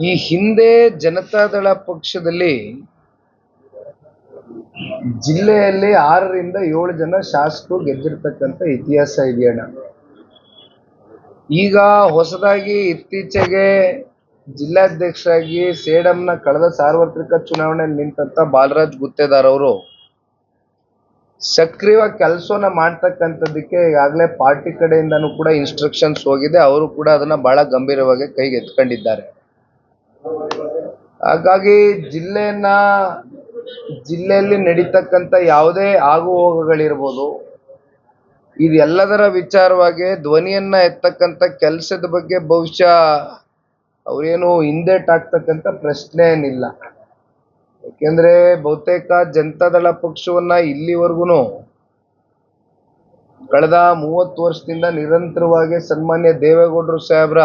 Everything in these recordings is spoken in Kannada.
ಈ ಹಿಂದೆ ಜನತಾದಳ ಪಕ್ಷದಲ್ಲಿ ಜಿಲ್ಲೆಯಲ್ಲಿ ಆರರಿಂದ ಏಳು ಜನ ಶಾಸಕರು ಗೆದ್ದಿರ್ತಕ್ಕಂಥ ಇತಿಹಾಸ ಇದೆಯಣ್ಣ ಈಗ ಹೊಸದಾಗಿ ಇತ್ತೀಚೆಗೆ ಜಿಲ್ಲಾಧ್ಯಕ್ಷರಾಗಿ ಸೇಡಂನ ಕಳೆದ ಸಾರ್ವತ್ರಿಕ ಚುನಾವಣೆಯಲ್ಲಿ ನಿಂತಂತ ಬಾಲರಾಜ್ ಗುತ್ತೇದಾರ್ ಅವರು. ಸಕ್ರಿಯವಾಗಿ ಕೆಲಸವನ್ನ ಮಾಡ್ತಕ್ಕಂಥದ್ದಕ್ಕೆ ಈಗಾಗಲೇ ಪಾರ್ಟಿ ಕಡೆಯಿಂದನೂ ಕೂಡ ಇನ್ಸ್ಟ್ರಕ್ಷನ್ಸ್ ಹೋಗಿದೆ. ಅವರು ಕೂಡ ಅದನ್ನ ಬಹಳ ಗಂಭೀರವಾಗಿ ಕೈಗೆ ಎತ್ಕೊಂಡಿದ್ದಾರೆ ಹಾಗಾಗಿ ಜಿಲ್ಲೆಯನ್ನ, ಜಿಲ್ಲೆಯಲ್ಲಿ ನಡೀತಕ್ಕಂಥ ಯಾವುದೇ ಆಗುಹೋಗುಗಳಿರ್ಬೋದು, ಇದೆಲ್ಲದರ ವಿಚಾರವಾಗಿ ಧ್ವನಿಯನ್ನ ಎತ್ತಕ್ಕಂಥ ಕೆಲಸದ ಬಗ್ಗೆ ಬಹುಶಃ ಅವರೇನು ಹಿಂದೇಟಾಗ್ತಕ್ಕಂಥ ಪ್ರಶ್ನೆ ಏನಿಲ್ಲ. ಯಾಕೆಂದ್ರೆ ಬಹುತೇಕ ಜನತಾದಳ ಪಕ್ಷವನ್ನ ಇಲ್ಲಿವರೆಗೂ ಕಳೆದ ಮೂವತ್ತು ವರ್ಷದಿಂದ ನಿರಂತರವಾಗಿ ಸನ್ಮಾನ್ಯ ದೇವೇಗೌಡರು ಸಾಹೇಬ್ರ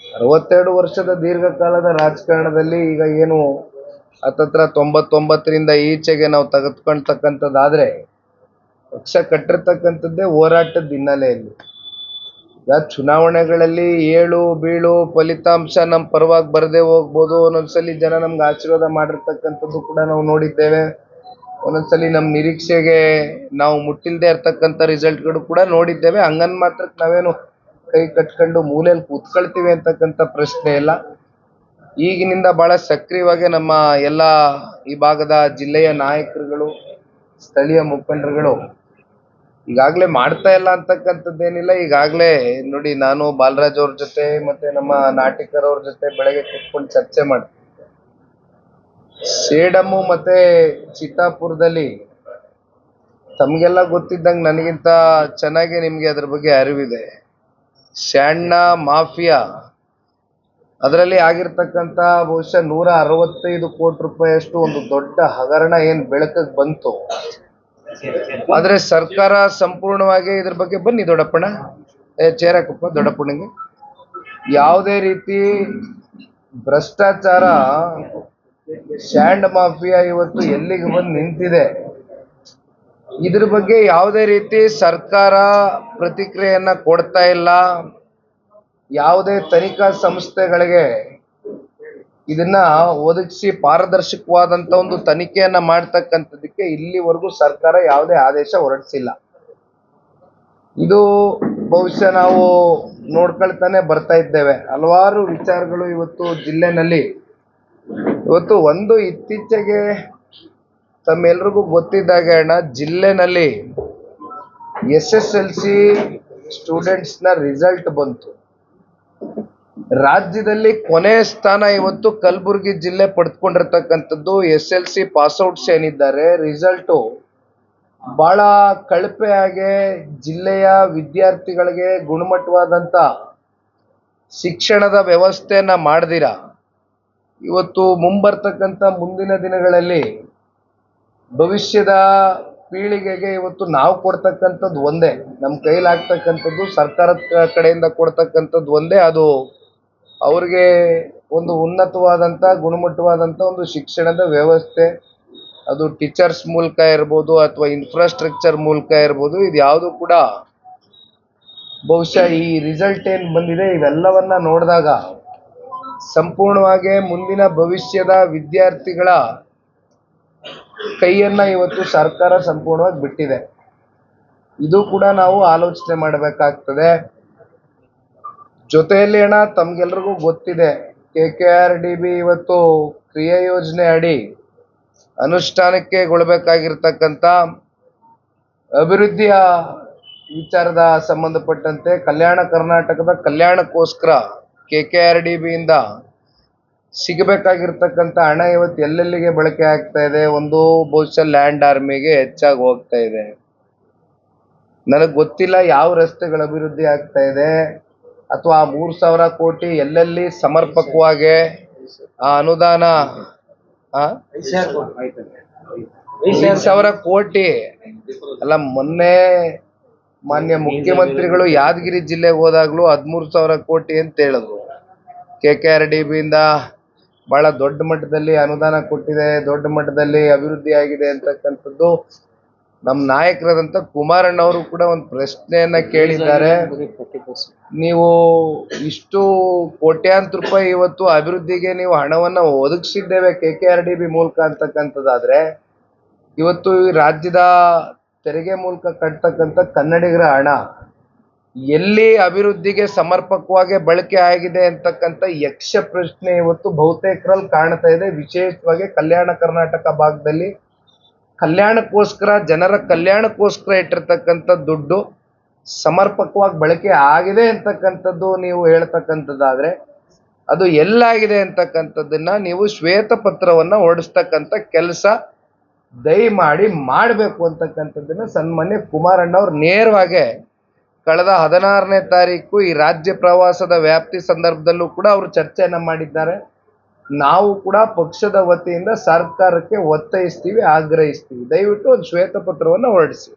ಅರವತ್ತೆರಡು ವರ್ಷದ ದೀರ್ಘಕಾಲದ ರಾಜಕಾರಣದಲ್ಲಿ ಈಗ ಏನು ಹತ್ತತ್ರ ತೊಂಬತ್ತೊಂಬತ್ತರಿಂದ ಈಚೆಗೆ ನಾವು ತೆಗೆದುಕೊಳ್ತಕ್ಕಂಥದ್ದಾದ್ರೆ ಪಕ್ಷ ಕಟ್ಟಿರ್ತಕ್ಕಂಥದ್ದೇ ಹೋರಾಟದ ಹಿನ್ನೆಲೆಯಲ್ಲಿ. ಚುನಾವಣೆಗಳಲ್ಲಿ ಏಳು ಬೀಳು ಫಲಿತಾಂಶ ನಮ್ಮ ಪರವಾಗಿ ಬರದೇ ಹೋಗ್ಬೋದು. ಒಂದೊಂದ್ಸಲಿ ಜನ ನಮ್ಗೆ ಆಶೀರ್ವಾದ ಮಾಡಿರ್ತಕ್ಕಂಥದ್ದು ಕೂಡ ನಾವು ನೋಡಿದ್ದೇವೆ. ಒಂದೊಂದ್ಸಲಿ ನಮ್ಮ ನಿರೀಕ್ಷೆಗೆ ನಾವು ಮುಟ್ಟಿಲ್ಲದೆ ಇರ್ತಕ್ಕಂಥ ರಿಸಲ್ಟ್ಗಳು ಕೂಡ ನೋಡಿದ್ದೇವೆ. ಹಂಗನ್ ಮಾತ್ರಕ್ಕೆ ನಾವೇನು ಕೈ ಕಟ್ಕೊಂಡು ಮೂಲೆಯಲ್ಲಿ ಕೂತ್ಕೊಳ್ತೀವಿ ಅಂತಕ್ಕಂಥ ಪ್ರಶ್ನೆ ಇಲ್ಲ. ಈಗಿನಿಂದ ಬಹಳ ಸಕ್ರಿಯವಾಗಿ ನಮ್ಮ ಎಲ್ಲ ಈ ಭಾಗದ ಜಿಲ್ಲೆಯ ನಾಯಕರುಗಳು, ಸ್ಥಳೀಯ ಮುಖಂಡರುಗಳು ಈಗಾಗಲೇ ಮಾಡ್ತಾ ಇಲ್ಲ ಅಂತಕ್ಕಂಥದ್ದೇನಿಲ್ಲ. ಈಗಾಗಲೇ ನೋಡಿ, ನಾನು ಬಾಲರಾಜ್ ಅವ್ರ ಜೊತೆ ಮತ್ತೆ ನಮ್ಮ ನಾಟಿಕರ್ ಅವ್ರ ಜೊತೆ ಬೆಳಗ್ಗೆ ಕೂತ್ಕೊಂಡು ಚರ್ಚೆ ಮಾಡ್ತೀನಿ ಸೇಡಮ್ಮು ಮತ್ತೆ ಚಿತ್ತಾಪುರದಲ್ಲಿ ತಮಗೆಲ್ಲ ಗೊತ್ತಿದ್ದಂಗೆ ನನಗಿಂತ ಚೆನ್ನಾಗಿ ನಿಮಗೆ ಅದ್ರ ಬಗ್ಗೆ ಅರಿವಿದೆ. ಸ್ಯಾಂಡ್ನ ಮಾಫಿಯಾ ಅದರಲ್ಲಿ ಆಗಿರ್ತಕ್ಕಂಥ ಬಹುಶಃ ನೂರ ಅರವತ್ತೈದು ಕೋಟಿ ರೂಪಾಯಿಯಷ್ಟು ಒಂದು ದೊಡ್ಡ ಹಗರಣ ಏನು ಬೆಳಕಿಗೆ ಬಂತು ಆದ್ರೆ ಸರ್ಕಾರ ಸಂಪೂರ್ಣವಾಗಿ ಇದ್ರ ಬಗ್ಗೆ ಬನ್ನಿ ದೊಡ್ಡಪ್ಪಣ್ಣ. ಚೇರಕಪ್ಪ ದೊಡ್ಡಪ್ಪಣ್ಣಗೆ. ಯಾವುದೇ ರೀತಿ ಭ್ರಷ್ಟಾಚಾರ, ಸ್ಯಾಂಡ್ ಮಾಫಿಯಾ ಇವತ್ತು ಎಲ್ಲಿಗೆ ಬಂದು ನಿಂತಿದೆ? ಇದ್ರ ಬಗ್ಗೆ ಯಾವುದೇ ರೀತಿ ಸರ್ಕಾರ ಪ್ರತಿಕ್ರಿಯೆಯನ್ನ ಕೊಡ್ತಾ ಇಲ್ಲ. ಯಾವುದೇ ತನಿಖಾ ಸಂಸ್ಥೆಗಳಿಗೆ ಇದನ್ನ ಒದಗಿಸಿ ಪಾರದರ್ಶಕವಾದಂತ ಒಂದು ತನಿಖೆಯನ್ನ ಮಾಡ್ತಕ್ಕಂಥದ್ದಕ್ಕೆ ಇಲ್ಲಿವರೆಗೂ ಸರ್ಕಾರ ಯಾವುದೇ ಆದೇಶ ಹೊರಡಿಸಿಲ್ಲ. ಇದು ಬಹುಶಃ ನಾವು ನೋಡ್ಕೊಳ್ತಾನೆ ಬರ್ತಾ ಇದ್ದೇವೆ. ಹಲವಾರು ವಿಚಾರಗಳು ಇವತ್ತು ಜಿಲ್ಲೆನಲ್ಲಿ. ಇವತ್ತು ಒಂದು ಇತ್ತೀಚೆಗೆ ತಮ್ಮೆಲ್ರಿಗೂ ಗೊತ್ತಿದ್ದಾಗ ಅಣ್ಣ, ಜಿಲ್ಲೆನಲ್ಲಿ ಎಸ್ ಎಸ್ ಎಲ್ ಸಿ ಸ್ಟೂಡೆಂಟ್ಸ್ನ ರಿಸಲ್ಟ್ ಬಂತು. ರಾಜ್ಯದಲ್ಲಿ ಕೊನೆ ಸ್ಥಾನ ಇವತ್ತು ಕಲಬುರಗಿ ಜಿಲ್ಲೆ ಪಡೆದುಕೊಂಡಿರ್ತಕ್ಕಂಥದ್ದು ಎಸ್ ಎಲ್ ಸಿ ಪಾಸ್ಔಟ್ಸ್ ಏನಿದ್ದಾರೆ ರಿಸಲ್ಟು ಬಹಳ ಕಳಪೆಯಾಗಿ ಜಿಲ್ಲೆಯ ವಿದ್ಯಾರ್ಥಿಗಳಿಗೆ ಗುಣಮಟ್ಟವಾದಂಥ ಶಿಕ್ಷಣದ ವ್ಯವಸ್ಥೆಯನ್ನ ಮಾಡ್ದಿರ. ಇವತ್ತು ಮುಂಬರ್ತಕ್ಕಂಥ ಮುಂದಿನ ದಿನಗಳಲ್ಲಿ ಭವಿಷ್ಯದ ಪೀಳಿಗೆಗೆ ಇವತ್ತು ನಾವು ಕೊಡ್ತಕ್ಕಂಥದ್ದು ಒಂದೇ. ನಮ್ಮ ಕೈಲಾಗ್ತಕ್ಕಂಥದ್ದು ಸರ್ಕಾರದ ಕಡೆಯಿಂದ ಕೊಡ್ತಕ್ಕಂಥದ್ದು ಒಂದೇ. ಅದು ಅವ್ರಿಗೆ ಒಂದು ಉನ್ನತವಾದಂಥ ಗುಣಮಟ್ಟವಾದಂಥ ಒಂದು ಶಿಕ್ಷಣದ ವ್ಯವಸ್ಥೆ. ಅದು ಟೀಚರ್ಸ್ ಮೂಲಕ ಇರ್ಬೋದು ಅಥವಾ ಇನ್ಫ್ರಾಸ್ಟ್ರಕ್ಚರ್ ಮೂಲಕ ಇರ್ಬೋದು, ಇದು ಯಾವುದು ಕೂಡ ಬಹುಶಃ ಈ ರಿಸಲ್ಟ್ ಏನು ಬಂದಿದೆ, ಇವೆಲ್ಲವನ್ನ ನೋಡಿದಾಗ ಸಂಪೂರ್ಣವಾಗಿ ಮುಂದಿನ ಭವಿಷ್ಯದ ವಿದ್ಯಾರ್ಥಿಗಳ ಕೈಯನ್ನ ಇವತ್ತು ಸರ್ಕಾರ ಸಂಪೂರ್ಣವಾಗಿ ಬಿಟ್ಟಿದೆ. ಇದು ಕೂಡ ನಾವು ಆಲೋಚನೆ ಮಾಡಬೇಕಾಗ್ತದೆ. ಜೊತೆಯಲ್ಲಿ ಅಣ್ಣ, ತಮ್ಗೆಲ್ರಿಗೂ ಗೊತ್ತಿದೆ K K R D B ಇವತ್ತು ಕ್ರಿಯಾ ಯೋಜನೆ ಅಡಿ ಅನುಷ್ಠಾನಕ್ಕೆ ಗೊಳ್ಬೇಕಾಗಿರ್ತಕ್ಕಂಥ ಅಭಿವೃದ್ಧಿಯ ವಿಚಾರದ ಸಂಬಂಧಪಟ್ಟಂತೆ ಕಲ್ಯಾಣ ಕರ್ನಾಟಕದ ಕಲ್ಯಾಣಕ್ಕೋಸ್ಕರ ಕೆ ಕೆ ಆರ್ ಡಿ ಬಿಯಿಂದ ಸಿಗಬೇಕಾಗಿರ್ತಕ್ಕಂಥ ಹಣ ಇವತ್ತು ಎಲ್ಲೆಲ್ಲಿಗೆ ಬಳಕೆ ಆಗ್ತಾ ಇದೆ, ಒಂದು ಬಹುಶಃ ಲ್ಯಾಂಡ್ ಆರ್ಮಿಗೆ ಹೆಚ್ಚಾಗಿ ಹೋಗ್ತಾ ಇದೆ. ನನಗೆ ಗೊತ್ತಿಲ್ಲ ಯಾವ ರಸ್ತೆಗಳ ಅಭಿವೃದ್ಧಿ ಆಗ್ತಾ ಇದೆ. ಅಥವಾ ಆ ಮೂರು ಸಾವಿರ ಕೋಟಿ ಎಲ್ಲೆಲ್ಲಿ ಸಮರ್ಪಕವಾಗಿ, ಆ, ಅನುದಾನ ಸಾವಿರ ಕೋಟಿ. ಅಲ್ಲ, ಮೊನ್ನೆ ಮಾನ್ಯ ಮುಖ್ಯಮಂತ್ರಿಗಳು ಯಾದಗಿರಿ ಜಿಲ್ಲೆಗೆ ಹೋದಾಗ್ಲೂ ಹದಿಮೂರು ಸಾವಿರ ಕೋಟಿ ಅಂತ ಹೇಳಿದ್ರು. ಕೆ ಕೆ ಆರ್ ಡಿ ಬಿಯಿಂದ ಬಹಳ ದೊಡ್ಡ ಮಟ್ಟದಲ್ಲಿ ಅನುದಾನ ಕೊಟ್ಟಿದೆ, ದೊಡ್ಡ ಮಟ್ಟದಲ್ಲಿ ಅಭಿವೃದ್ಧಿ ಆಗಿದೆ ಅಂತಕ್ಕಂಥದ್ದು ನಮ್ಮ ನಾಯಕರಾದಂಥ ಕುಮಾರಣ್ಣವರು ಕೂಡ ಒಂದು ಪ್ರಶ್ನೆಯನ್ನ ಕೇಳಿದ್ದಾರೆ. ನೀವು ಇಷ್ಟು ಕೋಟ್ಯಾಂತರ ರೂಪಾಯಿ ಇವತ್ತು ಅಭಿವೃದ್ಧಿಗೆ ನೀವು ಹಣವನ್ನ ಒದಗಿಸಿದ್ದೇವೆ K K R D B ಮೂಲಕ ಅಂತಕ್ಕಂಥದ್ದಾದ್ರೆ, ಇವತ್ತು ರಾಜ್ಯದ ತೆರಿಗೆ ಮೂಲಕ ಕಟ್ತಕ್ಕಂಥ ಕನ್ನಡಿಗರ ಹಣ ಎಲ್ಲಿ ಅಭಿವೃದ್ಧಿಗೆ ಸಮರ್ಪಕವಾಗಿ ಬಳಕೆ ಆಗಿದೆ ಅಂತಕ್ಕಂಥ ಯಕ್ಷ ಪ್ರಶ್ನೆ ಇವತ್ತು ಬಹುತೇಕರಲ್ಲಿ ಕಾಣ್ತಾ ಇದೆ. ವಿಶೇಷವಾಗಿ ಕಲ್ಯಾಣ ಕರ್ನಾಟಕ ಭಾಗದಲ್ಲಿ ಕಲ್ಯಾಣಕ್ಕೋಸ್ಕರ, ಜನರ ಕಲ್ಯಾಣಕ್ಕೋಸ್ಕರ ಇಟ್ಟಿರ್ತಕ್ಕಂಥ ದುಡ್ಡು ಸಮರ್ಪಕವಾಗಿ ಬಳಕೆ ಆಗಿದೆ ಅಂತಕ್ಕಂಥದ್ದು ನೀವು ಹೇಳ್ತಕ್ಕಂಥದ್ದಾದ್ರೆ, ಅದು ಎಲ್ಲಾಗಿದೆ ಅಂತಕ್ಕಂಥದ್ದನ್ನ ನೀವು ಶ್ವೇತಪತ್ರವನ್ನು ಹೊರಡಿಸ್ತಕ್ಕಂಥ ಕೆಲಸ ದಯಮಾಡಿ ಮಾಡಬೇಕು ಅಂತಕ್ಕಂಥದ್ದನ್ನ ಸನ್ಮಾನ್ಯ ಕುಮಾರಣ್ಣವ್ರು ನೇರವಾಗಿ ಕಳೆದ ಹದಿನಾರನೇ ತಾರೀಕು ಈ ರಾಜ್ಯ ಪ್ರವಾಸದ ವ್ಯಾಪ್ತಿ ಸಂದರ್ಭದಲ್ಲೂ ಕೂಡ ಅವರು ಚರ್ಚೆಯನ್ನು ಮಾಡಿದ್ದಾರೆ. ನಾವು ಕೂಡ ಪಕ್ಷದ ವತಿಯಿಂದ ಸರ್ಕಾರಕ್ಕೆ ಒತ್ತಾಯಿಸ್ತೀವಿ ಆಗ್ರಹಿಸ್ತೀವಿ. ದಯವಿಟ್ಟು ಒಂದು ಶ್ವೇತಪತ್ರವನ್ನು ಹೊರಡಿಸಿ.